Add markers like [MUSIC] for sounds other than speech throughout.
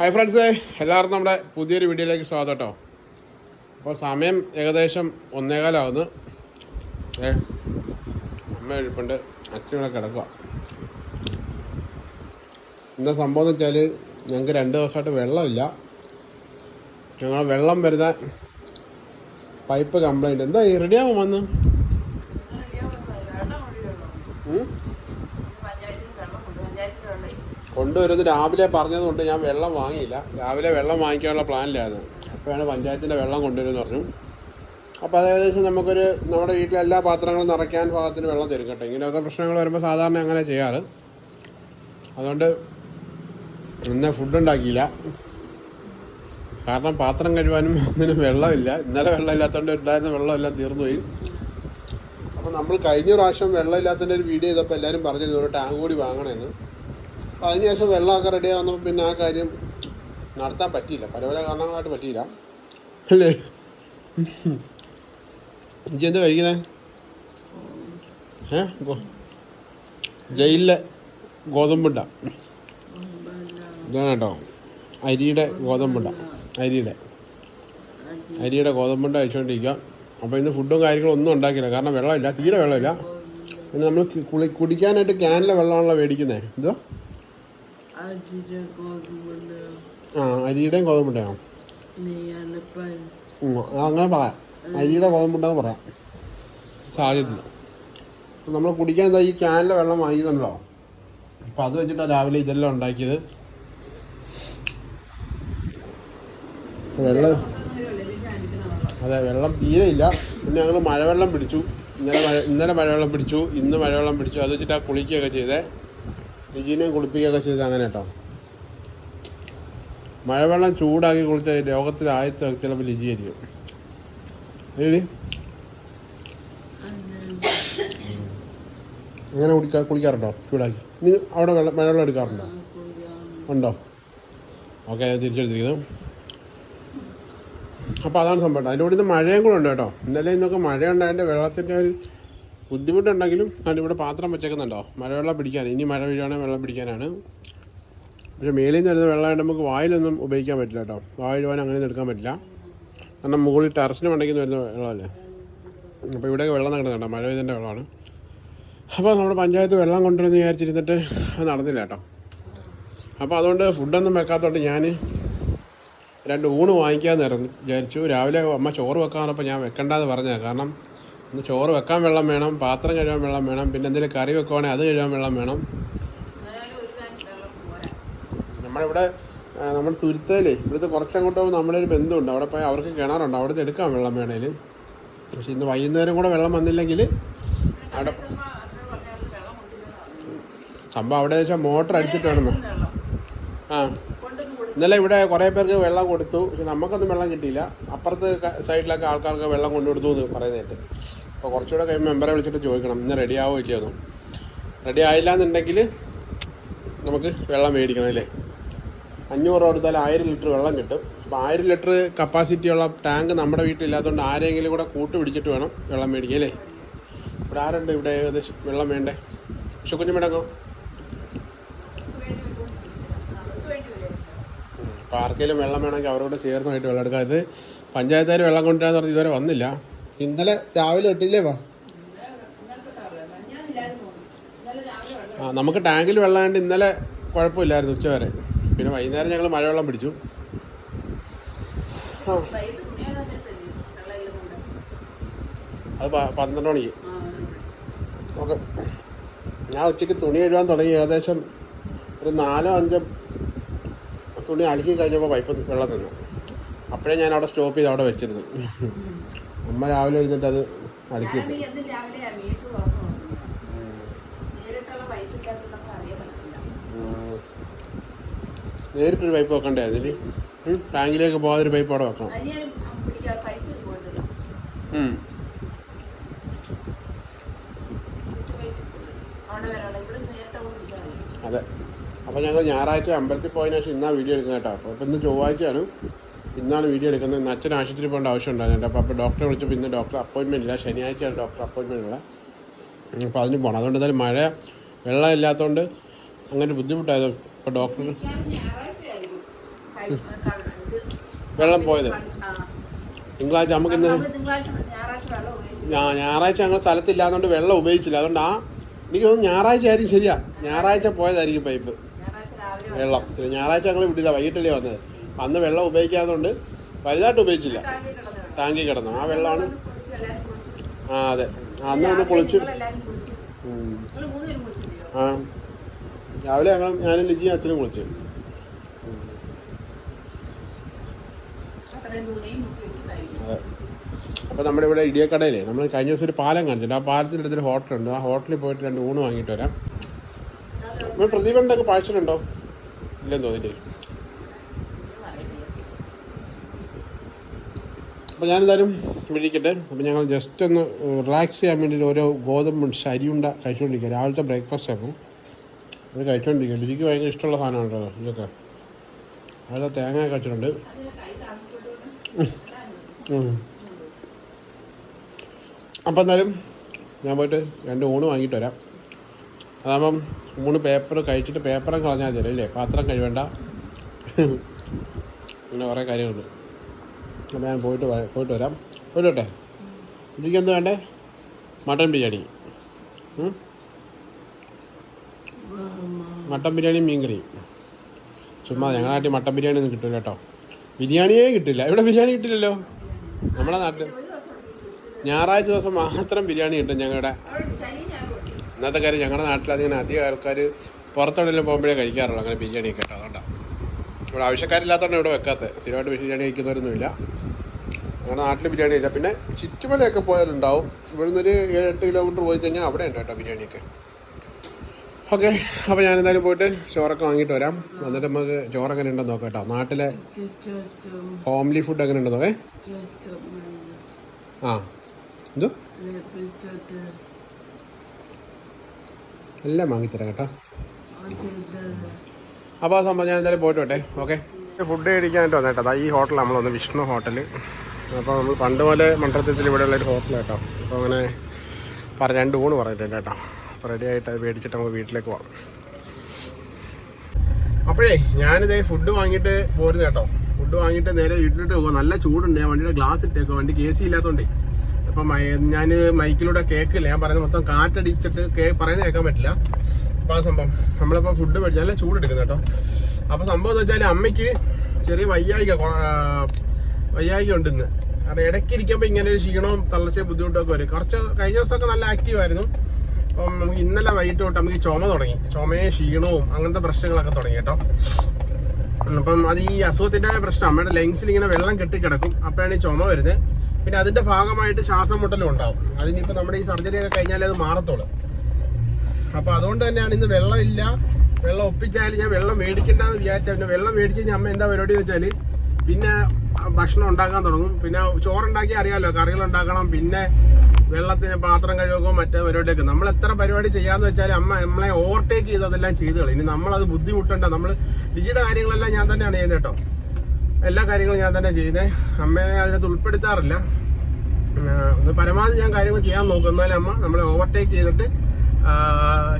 Hi friends എല്ലാവർക്കും നമ്മുടെ പുതിയൊരു വീഡിയോയിലേക്ക് സ്വാഗതം കേട്ടോ അപ്പോൾ സമയം ഏകദേശം ഒന്നേകാലാവുന്നു. ഏ അമ്മ എഴുപ്പുണ്ട് അച്ഛനോടെ കിടക്കുക എന്താ സംഭവം എന്ന് വെച്ചാൽ ഞങ്ങൾക്ക് രണ്ട് ദിവസമായിട്ട് വെള്ളമില്ല. ഞങ്ങൾ വെള്ളം വരുന്ന പൈപ്പ് കംപ്ലൈന്റ് എന്താ റെഡിയാവും വന്ന്? കൊണ്ടുവരുന്നത് രാവിലെ പറഞ്ഞതുകൊണ്ട് ഞാൻ വെള്ളം വാങ്ങിയില്ല. രാവിലെ വെള്ളം വാങ്ങിക്കാനുള്ള പ്ലാനിലായിരുന്നു. അപ്പോഴാണ് പഞ്ചായത്തിന്റെ വെള്ളം കൊണ്ടുവരുമെന്ന് പറഞ്ഞു. അപ്പോൾ അത് ഏകദേശം നമുക്കൊരു നമ്മുടെ വീട്ടിലെ എല്ലാ പാത്രങ്ങളും നിറയ്ക്കാൻ പാകത്തിന് വെള്ളം തരും കേട്ടോ. ഇങ്ങനെയൊക്കെ പ്രശ്നങ്ങൾ വരുമ്പോൾ സാധാരണ അങ്ങനെ ചെയ്യാറ്. അതുകൊണ്ട് ഇന്ന് ഫുഡ് ഉണ്ടാക്കിയില്ല. കാരണം പാത്രം കഴിവാനും അതിന് വെള്ളമില്ല. ഇന്നലെ വെള്ളമില്ലാത്തതുകൊണ്ട് ഉണ്ടായിരുന്ന വെള്ളമെല്ലാം തീർന്നുപോയി. അപ്പോൾ നമ്മൾ കഴിഞ്ഞ പ്രാവശ്യം വെള്ളമില്ലാത്തതിന്റെ ഒരു വീഡിയോ ചെയ്തപ്പോൾ എല്ലാവരും പറഞ്ഞിരുന്നു ഒരു ടാങ്ക് കൂടി വാങ്ങണമെന്ന്. അപ്പോൾ അതിന് ശേഷം വെള്ളമൊക്കെ റെഡി ആവുന്നപ്പോൾ പിന്നെ ആ കാര്യം നടത്താൻ പറ്റിയില്ല. പല പല കാരണങ്ങളായിട്ട് പറ്റിയില്ല. അല്ലേ? ഇജ്ജ് എന്ത് കഴിക്കുന്നേ? ഏ? ജയിലിലെ ഗോതമ്പുണ്ട. ഇതാണ് കേട്ടോ. അരിയുടെ ഗോതമ്പുണ്ട. അരിയുടെ. അരിയുടെ ഗോതമ്പുണ്ട കഴിച്ചുകൊണ്ടിരിക്കുക അപ്പോൾ ഇന്ന് ഫുഡും കാര്യങ്ങളും ഒന്നും ഉണ്ടാക്കില്ല കാരണം വെള്ളമില്ല. തീരെ വെള്ളമില്ല. പിന്നെ നമ്മൾ കുളി കുടിക്കാനായിട്ട് ക്യാനിലെ വെള്ളമാണല്ലോ മേടിക്കുന്നത് എന്തോ? ആ അരിയുടെയും ഗോതമ്പുണ്ടയോ ഉം, അങ്ങനെ പറയാം അരിയുടെ ഗോതമ്പുണ്ടെന്ന് പറയാം സാധ്യതയില്ല അപ്പം നമ്മൾ കുടിക്കാൻ എന്താ ഈ ക്യാനിലെ വെള്ളം വാങ്ങിയതുണ്ടോ അപ്പം അത് വെച്ചിട്ടാണ് രാവിലെ ഇതെല്ലാം ഉണ്ടാക്കിയത്. വെള്ളം അതെ വെള്ളം തീരെ ഇല്ല. പിന്നെ ഞങ്ങൾ മഴവെള്ളം പിടിച്ചു. ഇന്നലെ മഴ ഇന്നലെ മഴവെള്ളം പിടിച്ചു. ഇന്ന് മഴവെള്ളം പിടിച്ചു. അത് വെച്ചിട്ടാണ് കുളിക്കുകയൊക്കെ ചെയ്തേ. ലിജീനെയും കുളിപ്പിക്കുകയൊക്കെ ചെയ്തത് അങ്ങനെ കേട്ടോ. മഴവെള്ളം ചൂടാക്കി കുളിച്ച രോഗത്തിൽ ആദ്യത്തെ ചിലപ്പോൾ ലിജി ആയിരിക്കും അങ്ങനെ കുടിക്കാ കുളിക്കാറുണ്ടോ? ചൂടാക്കി. നീ അവിടെ വെള്ളം മഴവെള്ളം എടുക്കാറുണ്ടോ? ഉണ്ടോ? ഓക്കെ തിരിച്ചെടുത്തിരിക്കുന്നു. അപ്പോൾ അതാണ് സംഭവം അതിന്റെ കൂടെ ഇന്ന് മഴയും കൂടെ ഉണ്ട് കേട്ടോ. ഇന്നലെ ഇന്നൊക്കെ മഴ ഉണ്ടായതിന്റെ വെള്ളത്തിന്റെ ഒരു ബുദ്ധിമുട്ടുണ്ടെങ്കിലും ഇവിടെ പാത്രം വെച്ചേക്കുന്നുണ്ടോ? മഴവെള്ളം പിടിക്കാൻ. ഇനി മഴ വീഴുവാണെങ്കിൽ വെള്ളം പിടിക്കാനാണ്. പക്ഷേ മേലിൽ നിന്ന് വരുന്ന വെള്ളമായിട്ട് നമുക്ക് വായിലൊന്നും ഉപയോഗിക്കാൻ പറ്റില്ല കേട്ടോ. പോകാൻ അങ്ങനെ എടുക്കാൻ പറ്റില്ല. കാരണം മുകളിൽ ടെറസിന് മണ്ടയ്ക്ക് വരുന്ന വെള്ളമല്ലേ? അപ്പോൾ ഇവിടെയൊക്കെ വെള്ളം നടക്കുന്നുണ്ടോ. മഴ പെയ്തതിന്റെ വെള്ളമാണ്. അപ്പോൾ നമ്മുടെ പഞ്ചായത്ത് വെള്ളം കൊണ്ടുവരുന്ന വിചാരിച്ചിരുന്നിട്ട് അത് നടന്നില്ല കേട്ടോ. അപ്പോൾ അതുകൊണ്ട് ഫുഡൊന്നും വെക്കാത്തതുകൊണ്ട് ഞാൻ രണ്ട് ഊണ് വാങ്ങിക്കാമെന്ന് വിചാരിച്ചു. രാവിലെ അമ്മ ചോറ് വെക്കാൻ പറഞ്ഞപ്പോൾ ഞാൻ വെക്കണ്ടെന്ന് പറഞ്ഞതാണ് കാരണം ഇന്ന് ചോറ് വെക്കാൻ വെള്ളം വേണം പാത്രം കഴുകാൻ വെള്ളം വേണം പിന്നെ എന്തെങ്കിലും കറി വെക്കുവാണെങ്കിൽ അത് കഴുകാൻ വെള്ളം വേണം. നമ്മളിവിടെ നമ്മൾ നമ്മുടെ തുരുത്തേലേ ഇവിടുത്തെ കുറച്ചങ്ങോട്ട് പോകുമ്പോൾ നമ്മുടെ ഒരു ബന്ധമുണ്ട് അവിടെ പോയി അവർക്ക് കിണറുണ്ട്. അവിടുത്തെ എടുക്കാം വെള്ളം വേണേൽ പക്ഷെ ഇന്ന് വൈകുന്നേരം കൂടെ വെള്ളം വന്നില്ലെങ്കിൽ അവിടെ സംഭവം അവിടെ വെച്ചാൽ മോട്ടർ അടിച്ചിട്ട് വേണം ആ. ഇന്നലെ ഇവിടെ കുറേ പേർക്ക് വെള്ളം കൊടുത്തു പക്ഷെ നമുക്കൊന്നും വെള്ളം കിട്ടിയില്ല. അപ്പുറത്ത് സൈഡിലൊക്കെ ആൾക്കാർക്ക് വെള്ളം കൊണ്ടു കൊടുത്തു എന്ന് പറയുന്നതായിട്ട്. അപ്പോൾ കുറച്ചുകൂടെ കഴിയുമ്പോൾ മെമ്പറെ വിളിച്ചിട്ട് ചോദിക്കണം ഇന്ന് റെഡി ആവോ ഇല്ലയോ റെഡി ആയില്ല എന്നുണ്ടെങ്കിൽ നമുക്ക് വെള്ളം മേടിക്കണം അല്ലേ? അഞ്ഞൂറ് കൊടുത്താൽ ആയിരം ലിറ്റർ വെള്ളം കിട്ടും. അപ്പോൾ ആയിരം ലിറ്റർ കപ്പാസിറ്റിയുള്ള ടാങ്ക് നമ്മുടെ വീട്ടിലില്ലാത്തതുകൊണ്ട് ആരെങ്കിലും കൂടെ കൂട്ട് പിടിച്ചിട്ട് വേണം വെള്ളം മേടിക്കുക അല്ലേ? ഇവിടെ ആരുണ്ട് ഇവിടെ ഏകദേശം വെള്ളം വേണ്ടേ? പക്ഷെ അപ്പോൾ ആർക്കെങ്കിലും വെള്ളം വേണമെങ്കിൽ അവരോട് ചേർന്നായിട്ട് വെള്ളം എടുക്കാം. ഇത് പഞ്ചായത്തുകാർ വെള്ളം കൊണ്ടുവരാന്ന് പറഞ്ഞ് ഇതുവരെ വന്നില്ല. ഇന്നലെ രാവിലെ ഇട്ടില്ലേ വാ? ആ നമുക്ക് ടാങ്കിൽ വെള്ളം വേണ്ടി ഇന്നലെ കുഴപ്പമില്ലായിരുന്നു ഉച്ച വരെ. പിന്നെ വൈകുന്നേരം ഞങ്ങൾ മഴവെള്ളം പിടിച്ചു. അത് പന്ത്രണ്ട് മണിക്ക്. ഓക്കെ. ഞാൻ ഉച്ചയ്ക്ക് തുണി എഴുതാൻ തുടങ്ങി. ഏകദേശം ഒരു നാലോ അഞ്ചോ തുണി അലക്കി കഴിഞ്ഞപ്പോൾ പൈപ്പ് വെള്ളം തന്നു അപ്പോഴേ ഞാൻ അവിടെ സ്റ്റോപ്പ് ചെയ്ത് അവിടെ വെച്ചിരുന്നു. അമ്മ രാവിലെ എഴുന്നിട്ട് അത് അലക്കി. നേരിട്ടൊരു പൈപ്പ് വെക്കണ്ടേ അതിൽ ടാങ്കിലേക്ക് പോകാതൊരു പൈപ്പ് അവിടെ വെക്കണം. അതെ. അപ്പോൾ ഞങ്ങൾ ഞായറാഴ്ച അമ്പലത്തിൽ പോയതിനു ശേഷം ഇന്നാ വീഡിയോ എടുക്കുന്നത് കേട്ടോ. അപ്പോൾ ഇന്ന് ചൊവ്വാഴ്ചയാണ്. ഇന്നാണ് വീഡിയോ എടുക്കുന്നത്. അച്ഛൻ ആശുപത്രി പോകേണ്ട ആവശ്യം ഉണ്ടായിരുന്നു അപ്പോൾ ഡോക്ടറെ വിളിച്ചപ്പോൾ ഇന്ന് ഡോക്ടർ അപ്പോയിൻമെന്റ് ഇല്ല. ശനിയാഴ്ചയാണ് ഡോക്ടർ അപ്പോയിൻമെന്റ് ഉള്ളത്. അപ്പോൾ അതിന് പോകണം അതുകൊണ്ട് എന്തായാലും മഴ വെള്ളം ഇല്ലാത്തതുകൊണ്ട് അങ്ങനെ ബുദ്ധിമുട്ടായിരുന്നു ഇപ്പോൾ ഡോക്ടർ വെള്ളം പോയത്. തിങ്കളാഴ്ച നമുക്ക് ഇന്ന് ഞായറാഴ്ച ഞങ്ങൾ സ്ഥലത്തില്ലാത്തതുകൊണ്ട് വെള്ളം ഉപയോഗിച്ചില്ല. അതുകൊണ്ട് ആ എനിക്ക് തോന്നുന്നു ഞായറാഴ്ച ആയിരിക്കും ശരിയാ. ഞായറാഴ്ച പോയതായിരിക്കും പൈപ്പ്. വെള്ളം. ഞായറാഴ്ച ഞങ്ങൾ വിട്ടില്ല വൈകിട്ടല്ലേ വന്നത്. അന്ന് വെള്ളം ഉപയോഗിക്കാത്തതുകൊണ്ട് വലുതായിട്ട് ഉപയോഗിച്ചില്ല. ടാങ്കിൽ കിടന്ന. ആ വെള്ളമാണ്. ആ അതെ. അന്ന് ഒന്ന് കുളിച്ച്? ആ. രാവിലെ ഞങ്ങൾ ഞാനും ലിജിയും അച്ഛനും കുളിച്ചു. അപ്പം അപ്പോൾ നമ്മുടെ ഇവിടെ ഇടിയക്കടയിലേ നമ്മൾ കഴിഞ്ഞ ദിവസം ഒരു പാലം കാണിച്ചിട്ടുണ്ട്. ആ പാലത്തിന്റെ അടുത്തൊരു ഹോട്ടലുണ്ട്. ആ ഹോട്ടലിൽ പോയിട്ട് രണ്ട് ഊണ് വാങ്ങിയിട്ട് വരാം. നമ്മൾ പ്രതിഭണ്ടൊക്കെ പാഴ്സലുണ്ടോ? ഇല്ലെന്ന് തോന്നില്ലേ. അപ്പോൾ ഞാനെന്തായാലും വിളിക്കട്ടെ. അപ്പോൾ ഞങ്ങൾ ജസ്റ്റ് ഒന്ന് റിലാക്സ് ചെയ്യാൻ വേണ്ടിയിട്ട് ഓരോ ഗോതമ്പ് അരിയുണ്ട കഴിച്ചുകൊണ്ടിരിക്കുക രാവിലത്തെ ബ്രേക്ക്ഫാസ്റ്റ് ആയിരുന്നു. അത് കഴിച്ചുകൊണ്ടിരിക്കുക ലിജിക്ക് ഭയങ്കര ഇഷ്ടമുള്ള സാധനമാണ് കേട്ടോ ഇതൊക്കെ. അതിൽ തേങ്ങ കഴിച്ചിട്ടുണ്ട്. അപ്പം എന്നാലും ഞാൻ പോയിട്ട് രണ്ട് ഊണ് വാങ്ങിയിട്ട് വരാം. അതാകുമ്പം മൂന്ന് പേപ്പർ കഴിച്ചിട്ട് പേപ്പറും കളഞ്ഞാൽ മതി അല്ലേ? പാത്രം കഴിവേണ്ട അങ്ങനെ കുറേ കാര്യങ്ങളുണ്ട്. അപ്പോൾ ഞാൻ പോയിട്ട് പോയിട്ട് വരാം. പോയിട്ടെ ഇതിക്ക് എന്ത് വേണ്ടേ? മട്ടൻ ബിരിയാണി? മട്ടൻ ബിരിയാണി മീൻകറി. ചുമ്മാ ഞങ്ങളുടെ നാട്ടിൽ മട്ടൻ ബിരിയാണി ഒന്നും കിട്ടില്ല കേട്ടോ. ബിരിയാണിയേ കിട്ടില്ല. ഇവിടെ ബിരിയാണി കിട്ടില്ലല്ലോ. നമ്മുടെ നാട്ടിൽ. ഞായറാഴ്ച ദിവസം മാത്രം ബിരിയാണി കിട്ടും ഞങ്ങളുടെ അവിടെ ശനി ഞായറും ഉണ്ട്. ഇന്നത്തെ കാര്യം ഞങ്ങളുടെ നാട്ടിൽ അതിങ്ങനെ അധികം ആൾക്കാർ പുറത്തോടെല്ലാം പോകുമ്പോഴേ കഴിക്കാറുള്ളൂ. അങ്ങനെ ബിരിയാണി കേട്ടോ അതുകൊണ്ടാണ് ഇവിടെ ആവശ്യക്കാരില്ലാത്തതുകൊണ്ട് ഇവിടെ വെക്കാത്തത് സ്ഥിരമായിട്ട് ബിരിയാണി കഴിക്കുന്നവരൊന്നുമില്ല. ഞങ്ങളുടെ നാട്ടിൽ ബിരിയാണി ഇല്ല പിന്നെ ചുറ്റുമലയൊക്കെ പോയാലുണ്ടാവും. ഇവിടുന്ന് ഒരു ഏഴ് എട്ട് കിലോമീറ്റർ പോയി കഴിഞ്ഞാൽ അവിടെ ഉണ്ട് കേട്ടോ ബിരിയാണിയൊക്കെ. ഓക്കെ. അപ്പോൾ ഞാൻ എന്തായാലും പോയിട്ട് ചോറൊക്കെ വാങ്ങിയിട്ട് വരാം. എന്നിട്ട് നമുക്ക് ചോറ് എങ്ങനെ ഉണ്ടെന്ന് നോക്കാം കേട്ടോ. നാട്ടിലെ ഹോംലി ഫുഡ് എങ്ങനെ ഉണ്ടെന്ന് നോക്കേ. ആ. എന്തോ? എല്ലാം വാങ്ങിത്തരാം കേട്ടോ. അപ്പോൾ ആ സംഭവം ഞാൻ എന്തായാലും പോയിട്ട് വട്ടെ ഓക്കെ ഫുഡ് കഴിക്കാനായിട്ട് വന്നേട്ടോ അതാ ഈ ഹോട്ടൽ നമ്മൾ വന്ന് വിഷ്ണു ഹോട്ടൽ അപ്പോൾ നമ്മൾ പണ്ട് പോലെ മണ്ഡലത്തിൽ ഇവിടെ ഉള്ളൊരു ഹോട്ടൽ കേട്ടോ അപ്പോൾ അങ്ങനെ പറ രണ്ട് ഊണ് പറഞ്ഞിട്ടുണ്ട് കേട്ടോ. അപ്പോൾ റെഡി ആയിട്ട് അത് മേടിച്ചിട്ട് നമുക്ക് വീട്ടിലേക്ക് പോകാം അപ്പോഴേ ഞാനിത് ഫുഡ് വാങ്ങിയിട്ട് പോരുന്നേട്ടോ ഫുഡ് വാങ്ങിയിട്ട് നേരെ വീട്ടിലോട്ട് പോകുക നല്ല ചൂടുണ്ട്. ഞാൻ വണ്ടിയുടെ ഗ്ലാസ് ഇട്ടേക്കോ വണ്ടിക്ക് എ സി ഇല്ലാത്തതുകൊണ്ടേ അപ്പം ഞാൻ മൈക്കിലൂടെ കേൾക്കില്ല ഞാൻ പറയുന്നത് മൊത്തം കാറ്റടിച്ചിട്ട് കേ പറയുന്നത് കേൾക്കാൻ പറ്റില്ല. അപ്പോൾ ആ സംഭവം. നമ്മളിപ്പോൾ ഫുഡ് മേടിച്ചാൽ ചൂട് എടുക്കുന്നു കേട്ടോ. അപ്പോൾ സംഭവം എന്ന് വെച്ചാൽ അമ്മയ്ക്ക് ചെറിയ വയ്യായിക വയ്യായിക ഉണ്ട് ഇന്ന് കാരണം ഇടയ്ക്ക് ഇരിക്കുമ്പോൾ ഇങ്ങനെ ഒരു ക്ഷീണവും തളർച്ചയും ബുദ്ധിമുട്ടൊക്കെ വരും. കുറച്ച് കഴിഞ്ഞ ദിവസമൊക്കെ നല്ല ആക്റ്റീവ് ആയിരുന്നു. അപ്പം നമുക്ക് ഇന്നലെ വൈകിട്ട് തൊട്ട് നമുക്ക് ചുമ തുടങ്ങി. ചുമയും ക്ഷീണവും അങ്ങനത്തെ പ്രശ്നങ്ങളൊക്കെ തുടങ്ങി കേട്ടോ. അപ്പം അത് ഈ അസുഖത്തിന്റെ പ്രശ്നം. അമ്മയുടെ ലങ്സിൽ ഇങ്ങനെ വെള്ളം കെട്ടിക്കിടക്കും. അപ്പോഴാണ് ഈ ചുമ വരുന്നത്. പിന്നെ അതിന്റെ ഭാഗമായിട്ട് ശ്വാസം മുട്ടലും ഉണ്ടാവും. അതിനിപ്പോ നമ്മുടെ ഈ സർജറി ഒക്കെ കഴിഞ്ഞാലേ അത് മാറത്തുള്ളൂ. അപ്പൊ അതുകൊണ്ട് തന്നെയാണ് ഇന്ന് വെള്ളമില്ല. വെള്ളം ഒപ്പിച്ചാലും ഞാൻ വെള്ളം മേടിക്കണ്ടെന്ന് വിചാരിച്ചാൽ പിന്നെ വെള്ളം മേടിച്ച് അമ്മ എന്താ പരിപാടി വെച്ചാൽ പിന്നെ ഭക്ഷണം ഉണ്ടാക്കാൻ തുടങ്ങും. പിന്നെ ചോറുണ്ടാക്കി അറിയാമല്ലോ കറികൾ ഉണ്ടാക്കണം പിന്നെ വെള്ളത്തിന് പാത്രം കഴുകുമ്പോൾ മറ്റേ പരിപാടിയൊക്കെ. നമ്മൾ എത്ര പരിപാടി ചെയ്യാന്ന് വെച്ചാൽ അമ്മ നമ്മളെ ഓവർടേക്ക് ചെയ്ത് അതെല്ലാം ചെയ്തു ഇനി നമ്മളത് ബുദ്ധിമുട്ടണ്ട. നമ്മൾ ലിജിയുടെ കാര്യങ്ങളെല്ലാം ഞാൻ തന്നെയാണ് ചെയ്യുന്നത് കേട്ടോ. എല്ലാ കാര്യങ്ങളും ഞാൻ തന്നെ ചെയ്യുന്നത് അമ്മേനെ അതിനകത്ത് ഉൾപ്പെടുത്താറില്ല. പരമാവധി ഞാൻ കാര്യങ്ങൾ ചെയ്യാൻ നോക്കും. എന്നാലും അമ്മ നമ്മളെ ഓവർടേക്ക് ചെയ്തിട്ട്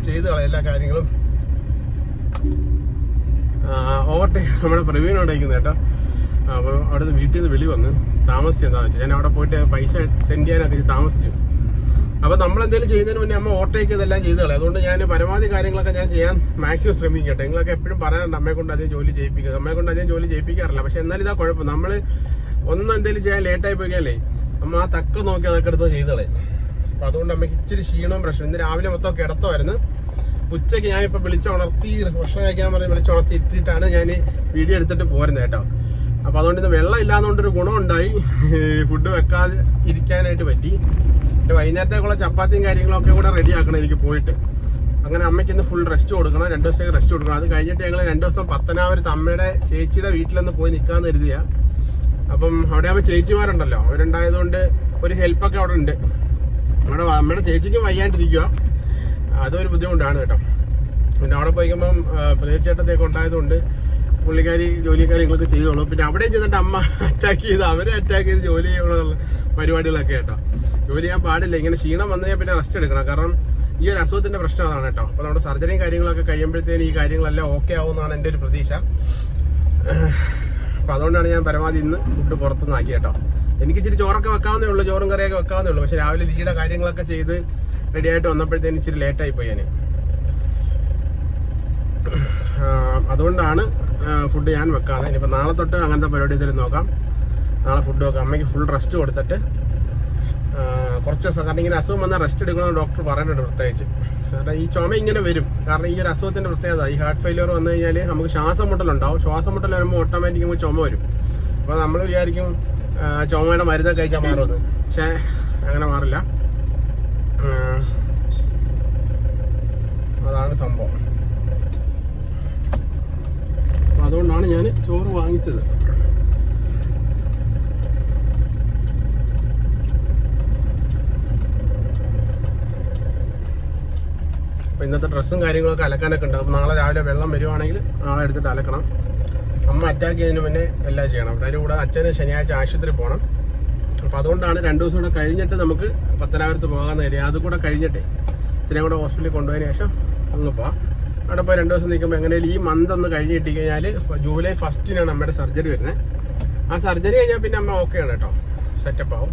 ചെയ്തു കളയും എല്ലാ കാര്യങ്ങളും. ഓവർടേക്ക് നമ്മുടെ പ്രവീണോട് ഇരിക്കുന്നത് കേട്ടോ. അപ്പോൾ അവിടുന്ന് വീട്ടിൽ നിന്ന് വിളി വന്ന് താമസിച്ചു എന്താ വെച്ചാൽ ഞാൻ അവിടെ പോയിട്ട് പൈസ സെൻഡ് ചെയ്യാനൊക്കെ താമസിച്ചു. അപ്പോൾ നമ്മൾ എന്തെങ്കിലും ചെയ്യുന്നതിന് മുന്നേ അമ്മ ഓവർടേക്ക് ഇതെല്ലാം ചെയ്തു കളയും. അതുകൊണ്ട് ഞാൻ പരമാവധി കാര്യങ്ങളൊക്കെ ഞാൻ ചെയ്യാൻ മാക്സിമം ശ്രമിക്കട്ടെ. നിങ്ങളൊക്കെ എപ്പോഴും പറയാറുണ്ട് അമ്മയെ കൊണ്ട് അധികം ജോലി ചെയ്യിപ്പിക്കുക. അമ്മയെ കൊണ്ട് അധികം ജോലി ചെയ്യിപ്പിക്കാറില്ല. പക്ഷെ എന്നാലും ഇതാ കുഴപ്പം. നമ്മൾ ഒന്നും എന്തെങ്കിലും ചെയ്യാൻ ലേറ്റായി പോയിക്കല്ലേ അമ്മ ആ തക്ക നോക്കി അതൊക്കെ എടുത്ത് ചെയ്തു കളയും. അപ്പൊ അതുകൊണ്ട് അമ്മയ്ക്ക് ഇച്ചിരി ക്ഷീണവും പ്രശ്നം ഇന്ന് രാവിലെ മൊത്തം കിടത്തുമായിരുന്നു ഉച്ചയ്ക്ക് ഞാനിപ്പോ വിളിച്ചുണർത്തി ഭക്ഷണം കഴിക്കാൻ പറഞ്ഞ് വിളിച്ചുണർത്തി എത്തിയിട്ടാണ് ഞാൻ വീഡിയോ എടുത്തിട്ട് പോരുന്നത് കേട്ടോ. അപ്പൊ അതുകൊണ്ട് ഇന്ന് വെള്ളം ഇല്ലാന്നുകൊണ്ടൊരു ഗുണമുണ്ടായി. [LAUGHS] ഫുഡ് വെക്കാതെ ഇരിക്കാനായിട്ട് പറ്റി. വൈകുന്നേരത്തേക്കുള്ള ചപ്പാത്തിയും കാര്യങ്ങളൊക്കെ കൂടെ റെഡി ആക്കണം എനിക്ക് പോയിട്ട്. അങ്ങനെ അമ്മയ്ക്ക് ഇന്ന് ഫുൾ റെസ്റ്റ് കൊടുക്കണം. രണ്ട് ദിവസത്തേക്ക് റെസ്റ്റ് കൊടുക്കണം. അത് കഴിഞ്ഞിട്ട് ഞങ്ങൾ രണ്ട് ദിവസം പത്തനാപുരത്ത് അമ്മയുടെ ചേച്ചിയുടെ വീട്ടിലൊന്ന് പോയി നിൽക്കാമെന്ന് കരുതിയ. അപ്പം അവിടെ ആകുമ്പോൾ ചേച്ചിമാരുണ്ടല്ലോ. അവരുണ്ടായതുകൊണ്ട് ഒരു ഹെൽപ്പൊക്കെ അവിടെ ഉണ്ട്. അവിടെ അമ്മയുടെ ചേച്ചിക്കും വയ്യാണ്ടിരിക്കുക അതൊരു ബുദ്ധിമുട്ടാണ് കേട്ടോ. പിന്നെ അവിടെ പോയിക്കുമ്പം പ്രദേശേട്ടത്തേക്ക് ഉണ്ടായതുകൊണ്ട് പുള്ളിക്കാരി ജോലി കാര്യങ്ങളൊക്കെ ചെയ്തോളൂ. പിന്നെ അവിടെ ചെന്നിട്ട് അമ്മ [LAUGHS] അറ്റാക്ക് ചെയ്ത്. അവരെ അറ്റാക്ക് ചെയ്ത് ജോലി ചെയ്യണമെന്നുള്ള പരിപാടികളൊക്കെ കേട്ടോ. ജോലി ചെയ്യാൻ പാടില്ല. ഇങ്ങനെ ക്ഷീണം വന്നു കഴിഞ്ഞാൽ പിന്നെ റെസ്റ്റ് എടുക്കണം. കാരണം ഈ ഒരു അസുഖത്തിന്റെ പ്രശ്നം അതാണ് കേട്ടോ. അപ്പോൾ നമ്മുടെ സർജറിയും കാര്യങ്ങളൊക്കെ കഴിയുമ്പോഴത്തേന് ഈ കാര്യങ്ങളെല്ലാം ഓക്കെ ആവുമെന്നാണ് എന്റെ ഒരു പ്രതീക്ഷ. അപ്പോൾ അതുകൊണ്ടാണ് ഞാൻ പരമാവധി ഇന്ന് ഫുഡ് പുറത്തുനിന്ന് ആക്കി കേട്ടോ. എനിക്ക് ഇച്ചിരി ചോറൊക്കെ വെക്കാവുന്നേ ഉള്ളൂ ചോറും കറിയൊക്കെ വെക്കാവുന്നേ ഉള്ളൂ. പക്ഷെ രാവിലെ ലീഡ കാര്യങ്ങളൊക്കെ ചെയ്ത് റെഡി ആയിട്ട് വന്നപ്പോഴത്തേന് ഇച്ചിരി ലേറ്റായി പോയി ഞാൻ അതുകൊണ്ടാണ് ഫുഡ് ഞാൻ വെക്കാതെ. ഇനിയിപ്പോൾ നാളെ തൊട്ട് അങ്ങനത്തെ പരിപാടി ഇതിൽ നോക്കാം. നാളെ ഫുഡ് വെക്കാം. അമ്മയ്ക്ക് ഫുൾ റെസ്റ്റ് കൊടുത്തിട്ട് കുറച്ച് ദിവസം കാരണം ഇങ്ങനെ അസുഖം വന്നാൽ റെസ്റ്റ് എടുക്കണമെന്ന് ഡോക്ടർ പറയുന്നുണ്ട് പ്രത്യേകിച്ച്. കാരണം ഈ ചുമ ഇങ്ങനെ വരും. കാരണം ഈ ഒരു അസുഖത്തിന്റെ പ്രത്യേകത ഈ ഹാർട്ട് ഫെയിലിയർ വന്നു കഴിഞ്ഞാൽ നമുക്ക് ശ്വാസം മുട്ടലുണ്ടാവും. ശ്വാസം മുട്ടൽ വരുമ്പോൾ ഓട്ടോമാറ്റിക് ചുമ വരും. അപ്പോൾ നമ്മൾ വിചാരിക്കും ചുമയുടെ മരുന്നൊക്കെ കഴിച്ചാൽ മാറുമെന്ന്. പക്ഷേ അങ്ങനെ മാറില്ല. അതാണ് സംഭവം. അതുകൊണ്ടാണ് ഞാൻ ചോറ് വാങ്ങിച്ചത്. ഇന്നത്തെ ഡ്രസ്സും കാര്യങ്ങളൊക്കെ അലക്കാനൊക്കെ ഉണ്ട്. അപ്പം നാളെ രാവിലെ വെള്ളം വരുവാണെങ്കിൽ നാളെ എടുത്തിട്ട് അലക്കണം. അമ്മ അറ്റാക്ക് ചെയ്തതിന് മുന്നേ എല്ലാം ചെയ്യണം. അതിന്റെ കൂടെ അച്ഛന് ശനിയാഴ്ച ആശുപത്രി പോകണം അപ്പം അതുകൊണ്ടാണ് രണ്ട് ദിവസം കൂടെ കഴിഞ്ഞിട്ട് നമുക്ക് പത്തനാപുരത്ത് പോകാമെന്ന് കരുതി അതുകൂടെ കഴിഞ്ഞിട്ട് ഇത്രയും കൂടെ ഹോസ്പിറ്റലിൽ കൊണ്ടുപോയതിന് ശേഷം അങ്ങ് പോവാം. അവിടെ പോയി രണ്ട് ദിവസം നിൽക്കുമ്പോൾ എങ്ങനെയാലും ഈ മന്ത് ഒന്ന് കഴിഞ്ഞിട്ട് കഴിഞ്ഞാൽ ജൂലൈ ഫസ്റ്റിനാണ് അമ്മയുടെ സർജറി വരുന്നത്. ആ സർജറി കഴിഞ്ഞാൽ പിന്നെ അമ്മ ഓക്കെയാണ് കേട്ടോ. സെറ്റപ്പ് ആവും.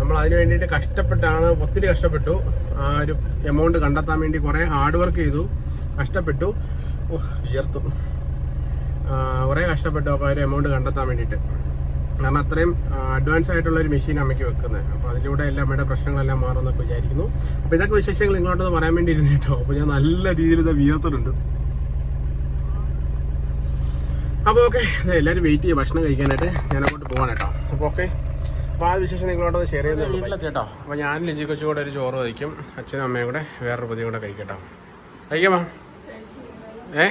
നമ്മൾ അതിന് വേണ്ടിയിട്ട് കഷ്ടപ്പെട്ടാണ് ഒത്തിരി കഷ്ടപ്പെട്ടു. ആ ഒരു എമൗണ്ട് കണ്ടെത്താൻ വേണ്ടി കുറേ ഹാർഡ് വർക്ക് ചെയ്തു. കഷ്ടപ്പെട്ടു. ഉയർത്തു കുറേ കഷ്ടപ്പെട്ടു അപ്പോൾ ഒരു എമൗണ്ട് കണ്ടെത്താൻ വേണ്ടിയിട്ട്. കാരണം അത്രയും അഡ്വാൻസ് ആയിട്ടുള്ള ഒരു മെഷീൻ അമ്മയ്ക്ക് വെക്കുന്നത്. അപ്പോൾ അതിലൂടെ എല്ലാം അമ്മയുടെ പ്രശ്നങ്ങളെല്ലാം മാറുമെന്നൊക്കെ വിചാരിക്കുന്നു. അപ്പോൾ ഇതൊക്കെ വിശേഷങ്ങൾ ഇങ്ങോട്ടൊന്ന് പറയാൻ വേണ്ടി ഇരുന്നു കേട്ടോ. അപ്പോൾ ഞാൻ നല്ല രീതിയിൽ ഇത് വിയർത്തിട്ടുണ്ട്. അപ്പോൾ ഓക്കെ എല്ലാവരും വെയിറ്റ് ചെയ്യുക ഭക്ഷണം കഴിക്കാനായിട്ട് ഞാൻ അങ്ങോട്ട് പോകാൻ അപ്പോൾ ഓക്കെ അപ്പോൾ ആ വിശേഷം നിങ്ങളോട് ഷെയർ ചെയ്ത് വീട്ടിലെത്തി കേട്ടോ അപ്പോൾ ഞാൻ ലിജി കൊച്ചു കൂടെ ഒരു ചോറ് കഴിക്കും. അച്ഛനും അമ്മയും കൂടെ വേറൊരു പുതിയ കൂടെ കഴിക്കട്ടോ. കഴിക്കാമോ? ഏ?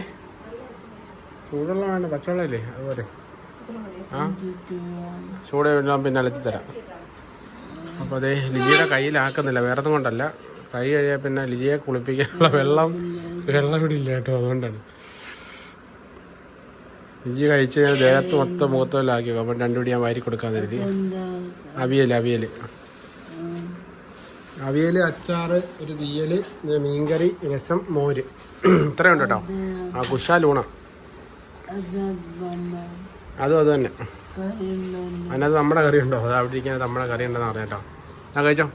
ചൂടുവെള്ളം വേണ്ട പച്ചവെള്ളമില്ലേ? അതുപോലെ. ആ? ചൂട് വെള്ളം പിന്നെ അലത്തി തരാം. അപ്പോൾ അതേ ലിജിയുടെ കയ്യിലാക്കുന്നില്ല. വേറെ ഒന്നും കൊണ്ടല്ല. കൈ കഴിയാൽ പിന്നെ ലിജിയെ കുളിപ്പിക്കാനുള്ള വെള്ളം. വെള്ളം ഇവിടെ ഇല്ല കേട്ടോ അതുകൊണ്ടാണ്. ലിജി കഴിച്ച് കഴിഞ്ഞാൽ ദേഹത്ത് മൊത്തം വെക്കും അപ്പം രണ്ടുപിടി ഞാൻ വാരി കൊടുക്കാൻ കരുതി. അവിയൽ അവിയൽ അവിയൽ അച്ചാറ് ഒരു തീയൽ മീൻകറി രസം മോര്. ഇത്രയുണ്ട് കേട്ടോ. ആ കുശാലൂണ ലൂണ. അതും അത് തന്നെ. അതിനകത്ത് നമ്മുടെ കറി ഉണ്ടോ? അത് അവിടെ ഇരിക്കുന്നത് നമ്മുടെ കറി ഉണ്ടെന്ന് അറിയാം കേട്ടോ. ഞാൻ കഴിച്ചോ?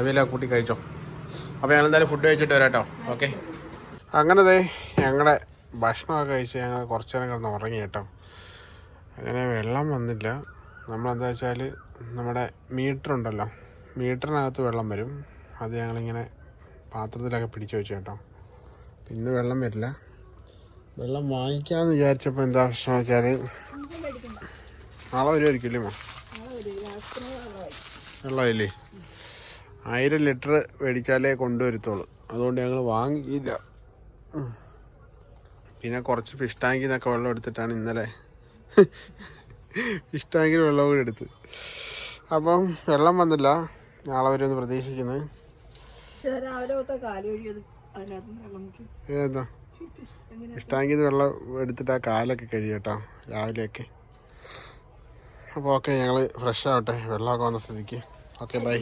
അവിയല കൂട്ടി കഴിച്ചോ? അപ്പോൾ ഞങ്ങൾ എന്തായാലും ഫുഡ് കഴിച്ചിട്ട് വരാം കേട്ടോ. ഓക്കെ. അങ്ങനെ ദേ ഞങ്ങളുടെ ഭക്ഷണമൊക്കെ കഴിച്ച് ഞങ്ങൾ കുറച്ച് നേരം കിടന്ന് ഉറങ്ങി കേട്ടോ. അങ്ങനെ വെള്ളം വന്നില്ല. നമ്മളെന്താ വെച്ചാൽ നമ്മുടെ മീറ്റർ ഉണ്ടല്ലോ മീറ്ററിനകത്ത് വെള്ളം വരും. അത് ഞങ്ങളിങ്ങനെ പാത്രത്തിലൊക്കെ പിടിച്ചു വെച്ചു കേട്ടോ. ഇന്ന് വെള്ളം വരില്ല. വെള്ളം വാങ്ങിക്കാന്ന് വിചാരിച്ചപ്പോൾ എന്താ പ്രശ്നം വെച്ചാൽ നാളെ വരുമായിരിക്കില്ലേ മോ വെള്ളമില്ലേ? ആയിരം ലിറ്റർ മേടിച്ചാലേ കൊണ്ടുവരത്തുള്ളൂ. അതുകൊണ്ട് ഞങ്ങൾ വാങ്ങിയില്ല. പിന്നെ കുറച്ച് ഫിഷ് ടാങ്കിൽ നിന്നൊക്കെ വെള്ളം എടുത്തിട്ടാണ് ഇന്നലെ. ഫിഷ് ടാങ്കിൽ വെള്ളം കൂടി എടുത്ത്. അപ്പം വെള്ളം വന്നില്ല. നാളെ വരുമെന്ന് പ്രതീക്ഷിക്കുന്നത് ഏതാ? ഫിഷ് ടാങ്കിൽ നിന്ന് വെള്ളം എടുത്തിട്ട് ആ കാലൊക്കെ കഴിയട്ടോ രാവിലെയൊക്കെ. അപ്പോൾ ഓക്കെ ഞങ്ങൾ ഫ്രഷ് ആവട്ടെ. വെള്ളമൊക്കെ വന്ന സ്ഥിതിക്ക്. Okay bye